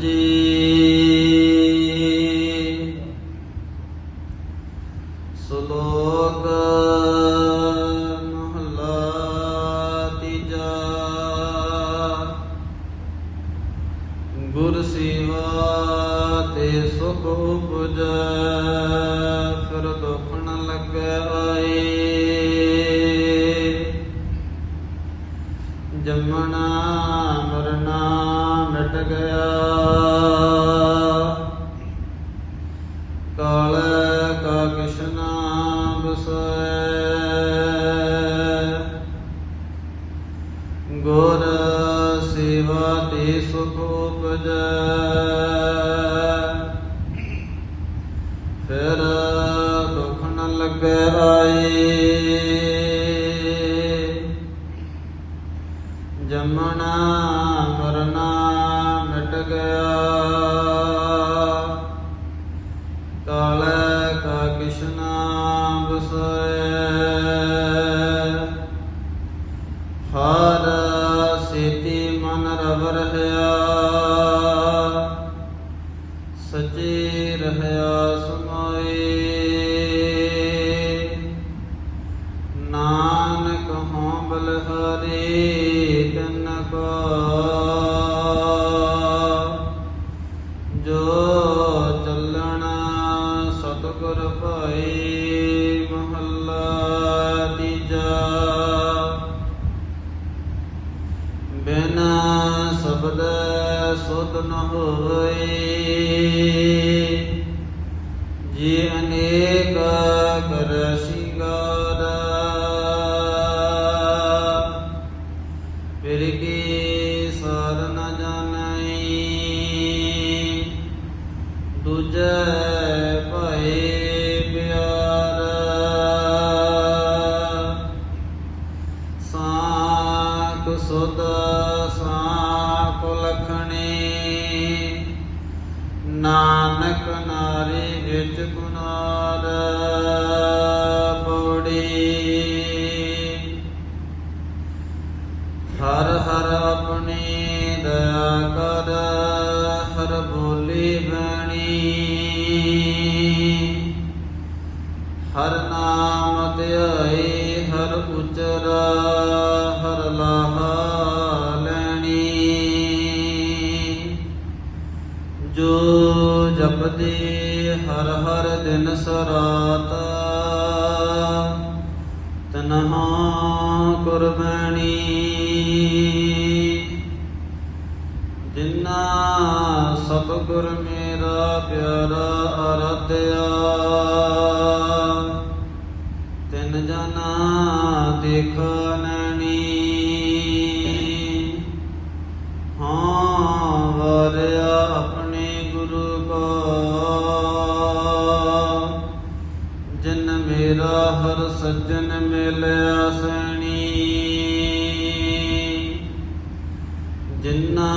ਜੀ। ਸ਼ਲੋਕ ਮਹਲਾ ਤੀਜਾ। ਗੁਰ ਸੇਵਾ ਤੇ ਸੁਖ ਉਪਜੈ ਫਿਰ ਦੁਖ ਨ ਲੱਗੈ ਆਏ। ਜੰਮਣਾ ਮਰਨਾ ਮਿਟ ਗਿਆ। ਕਾਲ ਕਾ ਕਿਸ਼ਨਾ ਬਸੈ ਗੁਰ ਸੇਵਾ ਤੇ ਸੁਖ ਉਪਜੈ। ਫਿਰ ਦੁਖ ਨ ਲੱਗੈ ਆਏ। ਜੰਮਣਾ ਮਰਨਾ ਮਿਟ ਗਿਆ। ਕਾਲੈ ਕਾ ਕਿਸ਼ਨਾ ਬਸੈ ਹਰ ਸੇਤੀ ਮਨ ਰਵ ਰਹਿਆ। ਸਚੇ ਰਹਿਆ ਸਮਾਏ ਨਾਨਕ ਹੋਂ ਬਲਹਾਰੇ ਤਨ ਕੋ ਸ਼ਬਦ ਸੁਧ ਨ ਹੋਏ। ਜੀ ਅਨੇਕ ਕਰ ਸਿੰਗਾਰ ਫਿਰ ਕੀ ਸਾਰ ਨ ਜਾਣਈ ਦੂਜੈ ਨਾਨਕ ਨਾਰੀ ਵਿੱਚ ਗੁਨਾਰ ਜਪਦੇ ਹਰ ਹਰ ਦਿਨ ਸਰਾਤ। ਤਨਹਾ ਕੁਰਬਾਨੀ। ਜਿਨਾ ਗੁਰ ਮੇਰਾ ਪਿਆਰਾ ਅਰਧਿਆ ਤਿਨ ਜਨਾ ਦੇਖਣਨੀ ਹਾਂ ਗੁਰੂ ਜਿਨ ਮੇਰਾ ਹਰ ਸੱਜਣ ਮਿਲਿਆ ਸਣੀ। ਜਿਨਾ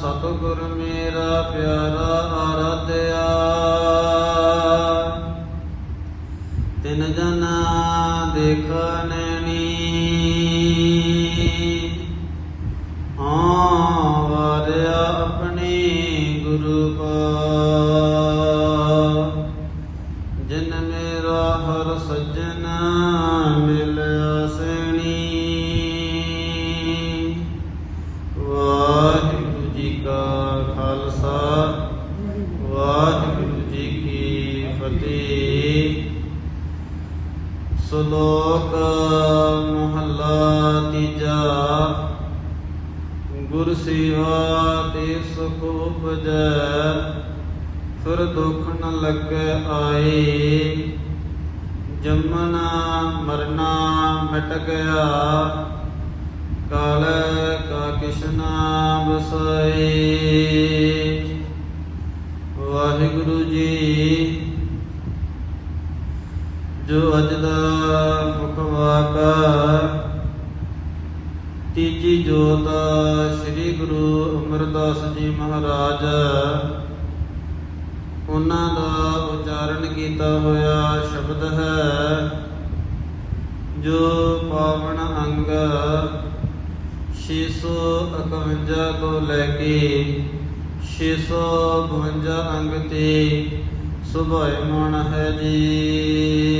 ਸਤਿਗੁਰ ਮੇਰਾ ਪਿਆਰਾ ਆਰਾਧਿਆ। ਤਿਨ ਜਨਾ ਦੇਖਣਨੀ ਹਾਂ ਸ਼ਲੋਕ ਮਹੱਲਾ ਤੀਜਾ। ਗੁਰ ਸੇਵਾ ਤੇ ਸੁਖ ਉਪਜੈ ਫਿਰ ਦੁਖ ਨ ਲੱਗੈ ਆਏ। ਜੰਮਣਾ ਮਰਨਾ ਮਿਟ ਗਿਆ ਕਾਲ ਕਾ ਕਿਸ਼ਨਾ ਬਸਏ ਵਾਹਿਗੁਰੂ ਜੀ ਜੋ ਅਜ ਦਾ ਫੁਕਵਾਕਾ ਤੀਜੀ ਜੋਤ ਸ੍ਰੀ ਗੁਰੂ ਅਮਰਦਾਸ ਜੀ ਮਹਾਰਾਜ, ਉਹਨਾਂ ਦਾ ਉਚਾਰਨ ਕੀਤਾ ਹੋਇਆ ਸ਼ਬਦ ਹੈ, ਜੋ ਪਾਵਨ ਅੰਗ 651 ਤੋਂ ਲੈ ਕੇ 652 ਅੰਗ ਤੇ ਸੁਭਾਇਮਾਨ ਹੈ ਜੀ।